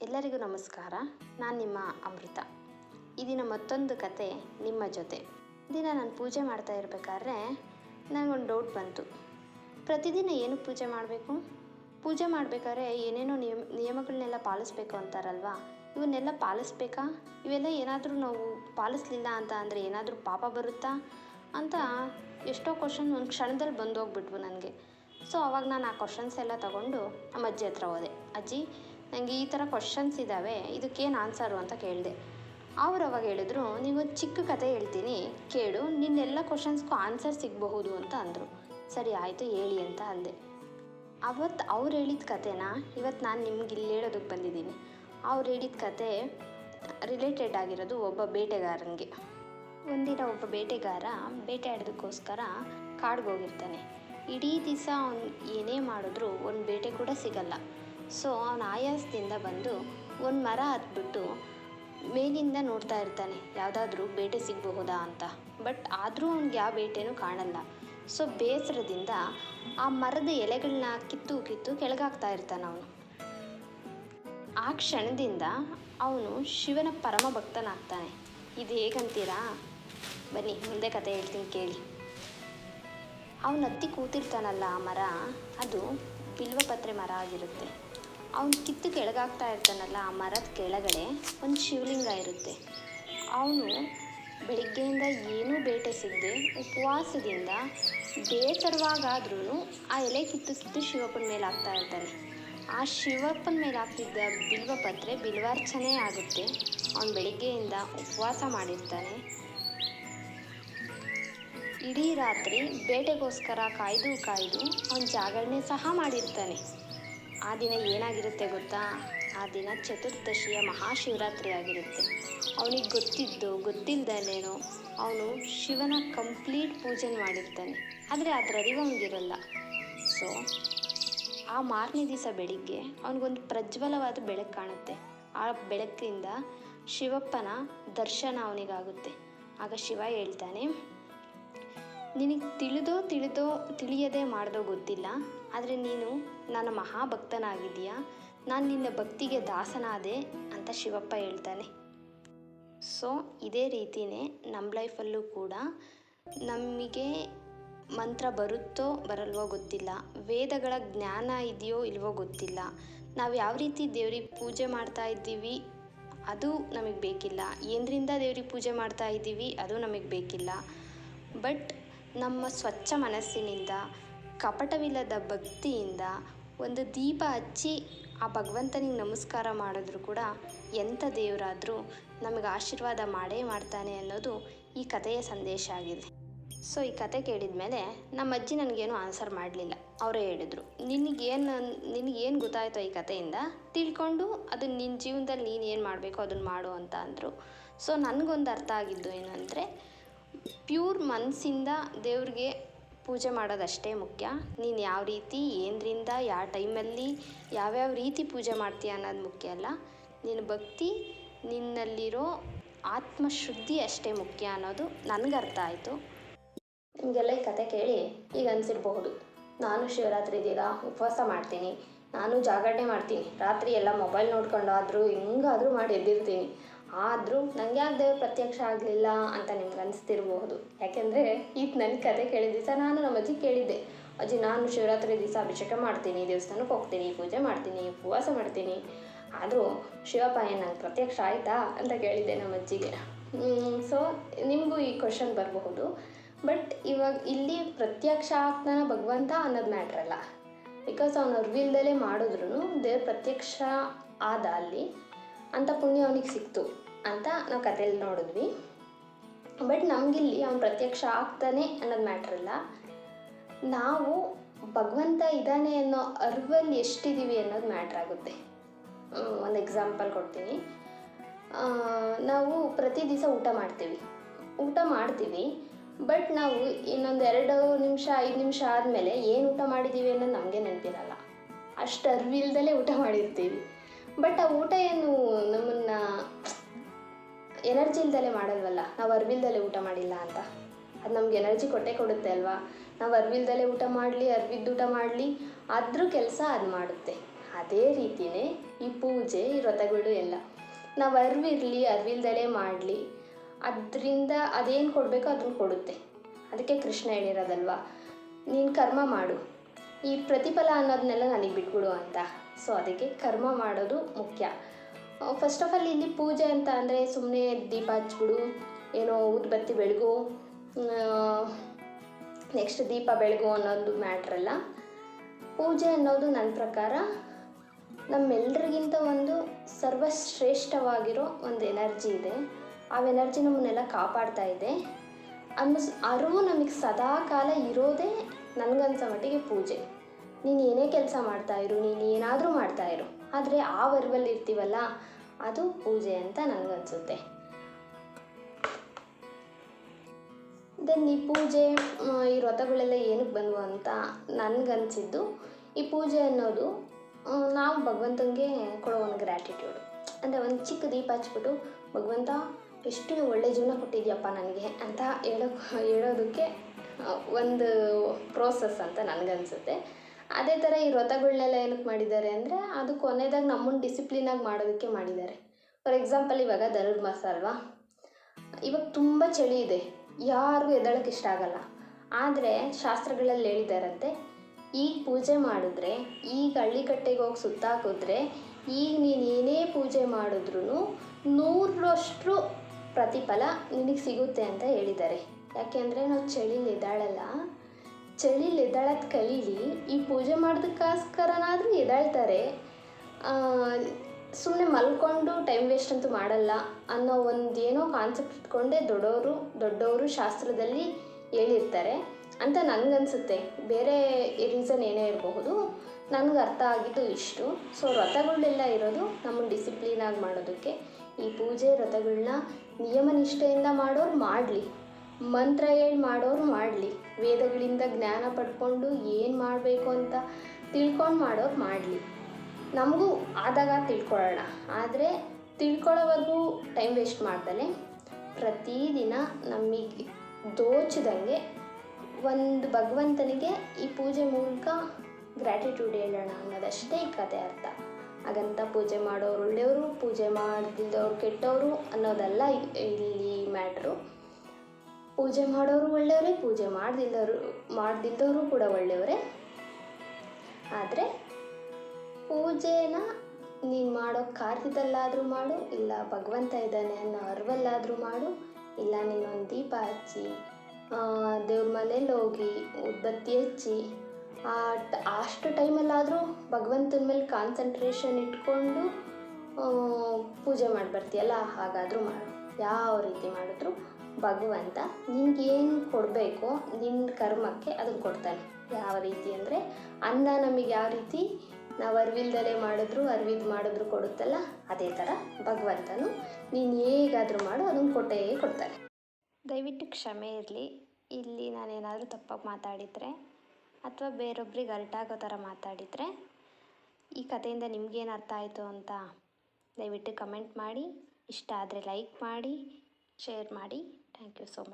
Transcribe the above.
ಎಲ್ಲರಿಗೂ ನಮಸ್ಕಾರ. ನಾನು ನಿಮ್ಮ ಅಮೃತ. ಇದಿನ ದಿನ ಮತ್ತೊಂದು ಕತೆ ನಿಮ್ಮ ಜೊತೆ. ದಿನ ನಾನು ಪೂಜೆ ಮಾಡ್ತಾ ಇರಬೇಕಾದ್ರೆ ನನಗೊಂದು ಡೌಟ್ ಬಂತು. ಪ್ರತಿದಿನ ಏನು ಪೂಜೆ ಮಾಡಬೇಕು? ಪೂಜೆ ಮಾಡಬೇಕಾದ್ರೆ ಏನೇನೋ ನಿಯಮ ನಿಯಮಗಳನ್ನೆಲ್ಲ ಪಾಲಿಸ್ಬೇಕು ಅಂತಾರಲ್ವಾ? ಇವನ್ನೆಲ್ಲ ಪಾಲಿಸ್ಬೇಕಾ? ಇವೆಲ್ಲ ಏನಾದರೂ ನಾವು ಪಾಲಿಸ್ಲಿಲ್ಲ ಅಂತ ಅಂದರೆ ಏನಾದರೂ ಪಾಪ ಬರುತ್ತಾ? ಅಂತ ಎಷ್ಟೋ ಕ್ವಶನ್ ಒಂದು ಕ್ಷಣದಲ್ಲಿ ಬಂದು ಹೋಗ್ಬಿಟ್ವು ನನಗೆ. ಸೊ ಅವಾಗ ನಾನು ಆ ಕ್ವಶನ್ಸ್ ಎಲ್ಲ ತಗೊಂಡು ನಮ್ಮ ಅಜ್ಜಿ ಹತ್ರ ಹೋದೆ. ಅಜ್ಜಿ ನನಗೆ ಈ ಥರ ಕ್ವಶನ್ಸ್ ಇದ್ದಾವೆ, ಇದಕ್ಕೇನು ಆನ್ಸರು ಅಂತ ಕೇಳಿದೆ. ಅವ್ರು ಅವಾಗ ಹೇಳಿದ್ರು ನೀವು ಚಿಕ್ಕ ಕತೆ ಹೇಳ್ತೀನಿ, ಕೇಳು, ನಿನ್ನೆಲ್ಲ ಕ್ವಶನ್ಸ್ಗೂ ಆನ್ಸರ್ ಸಿಗಬಹುದು ಅಂತ ಅಂದರು. ಸರಿ, ಆಯಿತು, ಹೇಳಿ ಅಂತ ಅಂದೆ. ಅವತ್ತು ಅವ್ರು ಹೇಳಿದ ಕತೆನ? ಇವತ್ತು ನಾನು ನಿಮ್ಗೆ ಇಲ್ಲಿ ಹೇಳೋದಕ್ಕೆ ಬಂದಿದ್ದೀನಿ. ಅವ್ರು ಹೇಳಿದ ಕತೆ ರಿಲೇಟೆಡ್ ಆಗಿರೋದು ಒಬ್ಬ ಬೇಟೆಗಾರನಿಗೆ. ಒಂದಿನ ಒಬ್ಬ ಬೇಟೆಗಾರ ಬೇಟೆಯಾಡೋದಕ್ಕೋಸ್ಕರ ಕಾಡ್ಗೆ ಹೋಗಿರ್ತಾನೆ. ಇಡೀ ದಿವಸ ಅವ್ನು ಏನೇ ಮಾಡಿದ್ರು, ಒಂದು ಬೇಟೆ ಕೂಡ ಸಿಗಲ್ಲ. ಸೊ ಅವನು ಆಯಾಸದಿಂದ ಬಂದು ಒಂದು ಮರ ಹತ್ಬಿಟ್ಟು ಮೇಲಿಂದ ನೋಡ್ತಾ ಇರ್ತಾನೆ. ಯಾವುದಾದ್ರೂ ಬೇಟೆ ಸಿಗಬಹುದಾ ಅಂತ. ಬಟ್ ಆದರೂ ಅವ್ನಿಗೆ ಯಾವ ಬೇಟೆನೂ ಕಾಣಲ್ಲ. ಸೊ ಬೇಸರದಿಂದ ಆ ಮರದ ಎಲೆಗಳನ್ನ ಕಿತ್ತು ಕಿತ್ತು ಕೆಳಗಾಗ್ತಾ ಇರ್ತಾನೆ ಅವನು. ಆ ಕ್ಷಣದಿಂದ ಅವನು ಶಿವನ ಪರಮ ಭಕ್ತನಾಗ್ತಾನೆ. ಇದು ಹೇಗಂತೀರಾ? ಬನ್ನಿ, ಮುಂದೆ ಕತೆ ಹೇಳ್ತೀನಿ ಕೇಳಿ. ಅವನು ಹತ್ತಿ ಕೂತಿರ್ತಾನಲ್ಲ ಆ ಮರ, ಅದು ಬಿಲ್ವಪತ್ರೆ ಮರ ಆಗಿರುತ್ತೆ. ಅವನು ಕಿತ್ತು ಕೆಳಗಾಗ್ತಾ ಇರ್ತಾನಲ್ಲ ಆ ಮರದ ಕೆಳಗಡೆ ಒಂದು ಶಿವಲಿಂಗ ಇರುತ್ತೆ. ಅವನು ಬೆಳಿಗ್ಗೆಯಿಂದ ಏನೂ ಬೇಟೆ ಸಿಗದೆ ಉಪವಾಸದಿಂದ ಬೇಸರವಾಗಾದ್ರೂ ಆ ಎಲೆ ಕಿತ್ತು ಕಿತ್ತು ಶಿವಪ್ಪನ ಮೇಲೆ ಹಾಕ್ತಾ ಇರ್ತಾನೆ. ಆ ಶಿವಪ್ಪನ ಮೇಲೆ ಹಾಕ್ತಿದ್ದ ಬಿಲ್ವಪತ್ರೆ ಬಿಲ್ವಾರ್ಚನೆ ಆಗುತ್ತೆ. ಅವನು ಬೆಳಿಗ್ಗೆಯಿಂದ ಉಪವಾಸ ಮಾಡಿರ್ತಾನೆ. ಇಡೀ ರಾತ್ರಿ ಬೇಟೆಗೋಸ್ಕರ ಕಾಯ್ದು ಕಾಯ್ದು ಅವನು ಜಾಗರಣೆ ಸಹ ಮಾಡಿರ್ತಾನೆ. ಆ ದಿನ ಏನಾಗಿರುತ್ತೆ ಗೊತ್ತಾ? ಆ ದಿನ ಚತುರ್ದಶಿಯ ಮಹಾಶಿವರಾತ್ರಿ ಆಗಿರುತ್ತೆ. ಅವನಿಗೆ ಗೊತ್ತಿದ್ದು ಗೊತ್ತಿಲ್ಲದೇನೋ ಅವನು ಶಿವನ ಕಂಪ್ಲೀಟ್ ಪೂಜೆ ಮಾಡಿರ್ತಾನೆ. ಆದರೆ ಅದರ ಅರಿವು ಅವನಿಗಿರಲ್ಲ ಸೊ ಆ ಮಾರನೇ ದಿವಸ ಬೆಳಿಗ್ಗೆ ಅವನಿಗೊಂದು ಪ್ರಜ್ವಲವಾದ ಬೆಳಕು ಕಾಣುತ್ತೆ. ಆ ಬೆಳಕಿಂದ ಶಿವಪ್ಪನ ದರ್ಶನ ಅವನಿಗಾಗುತ್ತೆ. ಆಗ ಶಿವ ಹೇಳ್ತಾನೆ ನಿನಗೆ ತಿಳಿದೋ ತಿಳಿದೋ ತಿಳಿಯದೆ ಮಾಡ್ದೋ ಗೊತ್ತಿಲ್ಲ, ಆದರೆ ನೀನು ನನ್ನ ಮಹಾಭಕ್ತನಾಗಿದೆಯಾ ನಾನು ನಿನ್ನ ಭಕ್ತಿಗೆ ದಾಸನಾದೆ ಅಂತ ಶಿವಪ್ಪ ಹೇಳ್ತಾನೆ. ಸೊ ಇದೇ ರೀತಿಯೇ ನಮ್ಮ ಲೈಫಲ್ಲೂ ಕೂಡ ನಮಗೆ ಮಂತ್ರ ಬರುತ್ತೋ ಬರಲ್ವೋ ಗೊತ್ತಿಲ್ಲ, ವೇದಗಳ ಜ್ಞಾನ ಇದೆಯೋ ಇಲ್ವೋ ಗೊತ್ತಿಲ್ಲ. ನಾವು ಯಾವ ರೀತಿ ದೇವ್ರಿಗೆ ಪೂಜೆ ಮಾಡ್ತಾ ಇದ್ದೀವಿ, ಅದು ನಮಗೆ ಬೇಕಿಲ್ಲ. ಏನರಿಂದ ದೇವ್ರಿಗೆ ಪೂಜೆ ಮಾಡ್ತಾ ಇದ್ದೀವಿ, ಅದು ನಮಗೆ ಬೇಕಿಲ್ಲ. ಬಟ್ ನಮ್ಮ ಸ್ವಚ್ಛ ಮನಸ್ಸಿನಿಂದ, ಕಪಟವಿಲ್ಲದ ಭಕ್ತಿಯಿಂದ, ಒಂದು ದೀಪ ಹಚ್ಚಿ ಆ ಭಗವಂತನಿಗೆ ನಮಸ್ಕಾರ ಮಾಡಿದ್ರು ಕೂಡ ಎಂಥ ದೇವರಾದರೂ ನಮಗೆ ಆಶೀರ್ವಾದ ಮಾಡೇ ಮಾಡ್ತಾನೆ ಅನ್ನೋದು ಈ ಕಥೆಯ ಸಂದೇಶ ಆಗಿದೆ. ಸೊ ಈ ಕತೆ ಕೇಳಿದ ಮೇಲೆ ನಮ್ಮ ಅಜ್ಜಿ ನನಗೇನು ಆನ್ಸರ್ ಮಾಡಲಿಲ್ಲ. ಅವರೇ ಹೇಳಿದರು, ನಿನಗೇನು ನಿನಗೇನು ಗೊತ್ತಾಯಿತು ಈ ಕಥೆಯಿಂದ? ತಿಳ್ಕೊಂಡು ಅದು ನಿನ್ನ ಜೀವನದಲ್ಲಿ ನೀನು ಏನು ಮಾಡಬೇಕು ಅದನ್ನು ಮಾಡು ಅಂತ ಅಂದರು. ಸೊ ನನಗೊಂದು ಅರ್ಥ ಆಗಿದ್ದು ಏನು ಪ್ಯೂರ್ ಮನಸ್ಸಿಂದ ದೇವ್ರಿಗೆ ಪೂಜೆ ಮಾಡೋದಷ್ಟೇ ಮುಖ್ಯ. ನೀನು ಯಾವ ರೀತಿ, ಏನರಿಂದ, ಯಾವ ಟೈಮಲ್ಲಿ, ಯಾವ್ಯಾವ ರೀತಿ ಪೂಜೆ ಮಾಡ್ತೀಯ ಅನ್ನೋದು ಮುಖ್ಯ ಅಲ್ಲ. ನಿನ್ನ ಭಕ್ತಿ, ನಿನ್ನಲ್ಲಿರೋ ಆತ್ಮಶುದ್ಧಿ ಅಷ್ಟೇ ಮುಖ್ಯ ಅನ್ನೋದು ನನಗೆ ಅರ್ಥ ಆಯಿತು. ನಿಮಗೆಲ್ಲ ಈ ಕತೆ ಕೇಳಿ ಈಗ ಅನಿಸಿರ್ಬಹುದು. ನಾನು ಶಿವರಾತ್ರಿ ದಿನ ಉಪವಾಸ ಮಾಡ್ತೀನಿ. ನಾನು ಜಾಗರಣೆ ಮಾಡ್ತೀನಿ. ರಾತ್ರಿ ಎಲ್ಲ ಮೊಬೈಲ್ ನೋಡ್ಕೊಂಡಾದರೂ, ಹೆಂಗಾದರೂ ಮಾಡಿ ಎದ್ದಿರ್ತೀನಿ. ಆದರೂ ನನಗೆ ಯಾಕೆ ದೇವ್ರು ಪ್ರತ್ಯಕ್ಷ ಆಗಲಿಲ್ಲ ಅಂತ ನಿಮ್ಗೆ ಅನಿಸ್ತಿರಬಹುದು ಯಾಕೆಂದರೆ ಈಗ ನನ್ನ ಕತೆ ಕೇಳಿದ ದಿವಸ ನಾನು ನಮ್ಮ ಅಜ್ಜಿ ಕೇಳಿದ್ದೆ. ಅಜ್ಜಿ, ನಾನು ಶಿವರಾತ್ರಿ ದಿವಸ ಅಭಿಷೇಕ ಮಾಡ್ತೀನಿ, ದೇವಸ್ಥಾನಕ್ಕೆ ಹೋಗ್ತೀನಿ, ಪೂಜೆ ಮಾಡ್ತೀನಿ, ಉಪವಾಸ ಮಾಡ್ತೀನಿ. ಆದರೂ ಶಿವಪ್ಪ ಏನು ನಂಗೆ ಪ್ರತ್ಯಕ್ಷ ಆಯಿತಾ ಅಂತ ಕೇಳಿದ್ದೆ ನಮ್ಮ ಅಜ್ಜಿಗೆ. ಸೊ ನಿಮಗೂ ಈ ಕ್ವಶನ್ ಬರಬಹುದು. ಬಟ್ ಇವಾಗ ಇಲ್ಲಿ ಪ್ರತ್ಯಕ್ಷ ಆಗ್ತಾನ ಭಗವಂತ ಅನ್ನೋದು ಮ್ಯಾಟ್ರ್ ಅಲ್ಲ. ಬಿಕಾಸ್ ಅವನು ಅರಿವಿಲ್ದಲೇ ಮಾಡಿದ್ರು ದೇವ್ರ ಪ್ರತ್ಯಕ್ಷ ಆದ ಅಲ್ಲಿ ಅಂಥ ಪುಣ್ಯ ಅವನಿಗೆ ಸಿಕ್ತು. ಅಂತ ನಾವು ಕಥೆಯಲ್ಲಿ ನೋಡಿದ್ವಿ. ಬಟ್ ನಮಗಿಲ್ಲಿ ಅವ್ನು ಪ್ರತ್ಯಕ್ಷ ಆಗ್ತಾನೆ ಅನ್ನೋದು ಮ್ಯಾಟ್ರ್ ಅಲ್ಲ ನಾವು ಭಗವಂತ ಇದ್ದಾನೆ ಅನ್ನೋ ಅರಿವಲ್ಲಿ ಎಷ್ಟಿದ್ದೀವಿ ಅನ್ನೋದು ಮ್ಯಾಟ್ರ್ ಆಗುತ್ತೆ. ಒಂದು ಎಕ್ಸಾಂಪಲ್ ಕೊಡ್ತೀನಿ. ನಾವು ಪ್ರತಿ ದಿವಸ ಊಟ ಮಾಡ್ತೀವಿ. ಊಟ ಮಾಡ್ತೀವಿ ಬಟ್ ನಾವು ಇನ್ನೊಂದು ಎರಡು ನಿಮಿಷ, ಐದು ನಿಮಿಷ ಆದಮೇಲೆ ಏನು ಊಟ ಮಾಡಿದ್ದೀವಿ ಅನ್ನೋದು ನಮಗೆ ನೆನಪಿರಲ್ಲ. ಅಷ್ಟು ಅರಿವಿಲ್ದಲೇ ಊಟ ಮಾಡಿರ್ತೀವಿ. ಬಟ್ ಆ ಊಟ ಏನು ನಮ್ಮನ್ನು ಎನರ್ಜಿ ಇಲ್ದಲೇ ಮಾಡಲ್ವಲ್ಲ? ನಾವು ಅರಿವಿಲ್ದಲೇ ಊಟ ಮಾಡಿಲ್ಲ ಅಂತ. ಅದು ನಮ್ಗೆ ಎನರ್ಜಿ ಕೊಟ್ಟೆ ಕೊಡುತ್ತೆ ಅಲ್ವಾ? ನಾವು ಅರಿವಿಲ್ದಲೇ ಊಟ ಮಾಡಲಿ ಅರಿವಿದ್ದು ಊಟ ಮಾಡಲಿ ಅದ್ರ ಕೆಲಸ ಅದು ಮಾಡುತ್ತೆ. ಅದೇ ರೀತಿಯೇ ಈ ಪೂಜೆ, ಈ ವ್ರತಗಳು ಎಲ್ಲ. ನಾವು ಅರಿವಿರಲಿ ಅರಿವಿಲ್ದಲೆ ಮಾಡಲಿ, ಅದರಿಂದ ಅದೇನು ಕೊಡಬೇಕೋ ಅದನ್ನು ಕೊಡುತ್ತೆ. ಅದಕ್ಕೆ ಕೃಷ್ಣ ಹೇಳಿರೋದಲ್ವಾ? ನೀನು ಕರ್ಮ ಮಾಡು. ಈ ಪ್ರತಿಫಲ ಅನ್ನೋದನ್ನೆಲ್ಲ ನನಗೆ ಬಿಟ್ಬಿಡು ಅಂತ. ಸೊ ಅದಕ್ಕೆ ಕರ್ಮ ಮಾಡೋದು ಮುಖ್ಯ. ಫಸ್ಟ್ ಆಫ್ ಆಲ್ ಇಲ್ಲಿ ಪೂಜೆ ಅಂತ ಅಂದರೆ ಸುಮ್ಮನೆ ದೀಪ ಹಚ್ಬಿಡು, ಏನೋ ಊದ್ಬತ್ತಿ ಬೆಳಗು ನೆಕ್ಸ್ಟ್ ದೀಪ ಬೆಳಗು ಅನ್ನೋದು ಮ್ಯಾಟ್ರಲ್ಲ ಪೂಜೆ ಅನ್ನೋದು ನನ್ನ ಪ್ರಕಾರ ನಮ್ಮೆಲ್ಲರಿಗಿಂತ ಒಂದು ಸರ್ವಶ್ರೇಷ್ಠವಾಗಿರೋ ಒಂದು ಎನರ್ಜಿ ಇದೆ. ಆ ಎನರ್ಜಿ ನಮ್ಮನ್ನೆಲ್ಲ ಕಾಪಾಡ್ತಾ ಇದೆ. ಅನ್ನಿಸ್, ಅರಿವು ನಮಗೆ ಸದಾ ಕಾಲ ಇರೋದೇ ನನಗನ್ಸೋ ಮಟ್ಟಿಗೆ ಪೂಜೆ. ನೀನು ಏನೇ ಕೆಲಸ ಮಾಡ್ತಾ ಇರು, ನೀನು ಏನಾದರೂ ಮಾಡ್ತಾಯಿರು ಆದರೆ ಆ ವರ್ವಲ್ಲಿ ಇರ್ತೀವಲ್ಲ, ಅದು ಪೂಜೆ ಅಂತ ನನಗನ್ಸುತ್ತೆ ದೆನ್ ಈ ಪೂಜೆ ಈ ವ್ರತಗಳೆಲ್ಲ ಏನಕ್ಕೆ ಬಂದವು ಅಂತ ನನಗನ್ಸಿದ್ದು, ಈ ಪೂಜೆ ಅನ್ನೋದು ನಾವು ಭಗವಂತನಿಗೆ ಕೊಡೋ ಒಂದು ಗ್ರ್ಯಾಟಿಟ್ಯೂಡ್ ಅಂದರೆ ಒಂದು ಚಿಕ್ಕ ದೀಪ ಹಚ್ಬಿಟ್ಟು, ಭಗವಂತ ಎಷ್ಟು ಒಳ್ಳೆ ಜೀವನ ಕೊಟ್ಟಿದ್ಯಪ್ಪ ನನಗೆ ಅಂತ ಹೇಳೋ, ಹೇಳೋದಕ್ಕೆ ಒಂದು ಪ್ರೋಸೆಸ್ ಅಂತ ನನಗನ್ಸುತ್ತೆ. ಅದೇ ಥರ ಈ ವ್ರತಗಳ್ನೆಲ್ಲ ಏನಕ್ಕೆ ಮಾಡಿದ್ದಾರೆ ಅಂದರೆ ಅದು ಕೊನೆದಾಗ ನಮ್ಮನ್ನು ಡಿಸಿಪ್ಲಿನಾಗಿ ಮಾಡೋದಕ್ಕೆ ಮಾಡಿದ್ದಾರೆ. ಫಾರ್ ಎಕ್ಸಾಂಪಲ್ ಇವಾಗ ಧನುರ್ಮಾಸ ಅಲ್ವಾ? ಇವಾಗ ತುಂಬ ಚಳಿ ಇದೆ. ಯಾರಿಗೂ ಎದ್ದೇಳಕ್ಕೆ ಇಷ್ಟ ಆಗಲ್ಲ. ಆದರೆ ಶಾಸ್ತ್ರಗಳಲ್ಲಿ ಹೇಳಿದಾರಂತೆ ಈಗ ಪೂಜೆ ಮಾಡಿದ್ರೆ, ಈಗ ಹಳ್ಳಿಕಟ್ಟೆಗೆ ಹೋಗಿ ಸುತ್ತಾಕಿದ್ರೆ, ಈಗ ನೀನು ಏನೇ ಪೂಜೆ ಮಾಡಿದ್ರೂ ನೂರರಷ್ಟು ಪ್ರತಿಫಲ ನಿನಗೆ ಸಿಗುತ್ತೆ ಅಂತ ಹೇಳಿದ್ದಾರೆ. ಯಾಕೆಂದರೆ ನಾವು ಚಳಿಲಿ ಎದ್ದಾಳಲ್ಲ. ಚಳಿಲಿ ಎದ್ದಾಳೋದು ಕಲೀಲಿ, ಈ ಪೂಜೆ ಮಾಡೋದಕ್ಕೋಸ್ಕರನಾದರೂ ಎದ್ದಾಳ್ತಾರೆ. ಸುಮ್ಮನೆ ಮಲ್ಕೊಂಡು ಟೈಮ್ ವೇಸ್ಟ್ ಅಂತೂ ಮಾಡಲ್ಲ ಅನ್ನೋ ಒಂದು ಏನೋ ಕಾನ್ಸೆಪ್ಟ್ ಇಟ್ಕೊಂಡೇ ದೊಡ್ಡವರು ದೊಡ್ಡವರು ಶಾಸ್ತ್ರದಲ್ಲಿ ಹೇಳಿರ್ತಾರೆ. ಅಂತ ನನಗನ್ಸುತ್ತೆ ಬೇರೆ ರೀಸನ್ ಏನೇ ಇರಬಹುದು ನನಗೆ ಅರ್ಥ ಆಗಿದ್ದು ಇಷ್ಟು. ಸೊ ವ್ರತಗಳೆಲ್ಲ ಇರೋದು ನಮ್ಮನ್ನು ಡಿಸಿಪ್ಲೀನಾಗಿ ಮಾಡೋದಕ್ಕೆ. ಈ ಪೂಜೆ ವ್ರತಗಳನ್ನ ನಿಯಮ ನಿಷ್ಠೆಯಿಂದ ಮಾಡೋರು ಮಾಡಲಿ. ಮಂತ್ರ ಹೇಳಿ ಮಾಡೋರು ಮಾಡಲಿ. ವೇದಗಳಿಂದ ಜ್ಞಾನ ಪಡ್ಕೊಂಡು ಏನು ಮಾಡಬೇಕು ಅಂತ ತಿಳ್ಕೊಂಡು ಮಾಡೋರು ಮಾಡಲಿ. ನಮಗೂ ಆದಾಗ ತಿಳ್ಕೊಳ್ಳೋಣ. ಆದರೆ ತಿಳ್ಕೊಳ್ಳೋವರೆಗೂ ಟೈಮ್ ವೇಸ್ಟ್ ಮಾಡ್ದಲೆ. ಪ್ರತಿದಿನ ನಮಗೆ ದೋಚದಂಗೆ ಒಂದು ಭಗವಂತನಿಗೆ ಈ ಪೂಜೆ ಮೂಲಕ ಗ್ರ್ಯಾಟಿಟ್ಯೂಡ್ ಹೇಳೋಣ ಅನ್ನೋದಷ್ಟೇ ಈ ಕತೆ ಅರ್ಥ. ಹಾಗಂತ ಪೂಜೆ ಮಾಡೋರು ಒಳ್ಳೆಯವರು, ಪೂಜೆ ಮಾಡ್ದಿದ್ದವ್ರು ಕೆಟ್ಟವರು ಅನ್ನೋದಲ್ಲ ಇಲ್ಲಿ ಮ್ಯಾಟ್ರು ಪೂಜೆ ಮಾಡೋರು ಒಳ್ಳೆಯವರೇ, ಪೂಜೆ ಮಾಡದಿಲ್ಲರು, ಮಾಡ್ದಿದ್ದವರು ಕೂಡ ಒಳ್ಳೆಯವರೇ. ಆದರೆ ಪೂಜೆನ ನೀನು ಮಾಡೋ ಕಾರ್ಯದಲ್ಲಾದರೂ ಮಾಡು, ಇಲ್ಲ ಭಗವಂತ ಇದ್ದಾನೆ ಅನ್ನೋ ಅರ್ವಲ್ಲಾದರೂ ಮಾಡು, ಇಲ್ಲ ನೀನೊಂದು ದೀಪ ಹಚ್ಚಿ ದೇವ್ರ ಮನೇಲಿ ಹೋಗಿ ಉದ್ಬತ್ತಿ ಹಚ್ಚಿ, ಆ ಅಷ್ಟು ಟೈಮಲ್ಲಾದರೂ ಭಗವಂತನ ಮೇಲೆ ಕಾನ್ಸಂಟ್ರೇಷನ್ ಇಟ್ಕೊಂಡು ಪೂಜೆ ಮಾಡಿ ಬರ್ತೀಯಲ್ಲ ಹಾಗಾದರೂ ಮಾಡು. ಯಾವ ರೀತಿ ಮಾಡಿದ್ರು ಭಗವಂತ ನಿನ್ಗೇನು ಕೊಡಬೇಕೋ ನಿನ್ನ ಕರ್ಮಕ್ಕೆ ಅದನ್ನು ಕೊಡ್ತಾನೆ. ಯಾವ ರೀತಿ ಅಂದರೆ ಅನ್ನ ನಮಗೆ ಯಾವ ರೀತಿ ನಾವು ಅರಿವಿಲ್ದಲೇ ಮಾಡಿದ್ರು, ಅರಿವಿದ್ ಮಾಡಿದ್ರು ಕೊಡುತ್ತಲ್ಲ, ಅದೇ ಥರ ಭಗವಂತನು ನೀನು ಹೇಗಾದರೂ ಮಾಡು ಅದನ್ನು ಕೊಟ್ಟೇ ಕೊಡ್ತಾನೆ. ದಯವಿಟ್ಟು ಕ್ಷಮೆ ಇರಲಿ. ಇಲ್ಲಿ ನಾನೇನಾದರೂ ತಪ್ಪಾಗಿ ಮಾತಾಡಿದರೆ ಅಥವಾ ಬೇರೊಬ್ರಿಗೆ ಅರ್ಟಾಗೋ ಥರ ಮಾತಾಡಿದರೆ ಈ ಕಥೆಯಿಂದ ನಿಮಗೇನು ಅರ್ಥ ಆಯಿತು ಅಂತ ದಯವಿಟ್ಟು ಕಮೆಂಟ್ ಮಾಡಿ. ಇಷ್ಟ ಆದರೆ ಲೈಕ್ ಮಾಡಿ ಶೇರ್ ಮಾಡಿ. Thank you so much.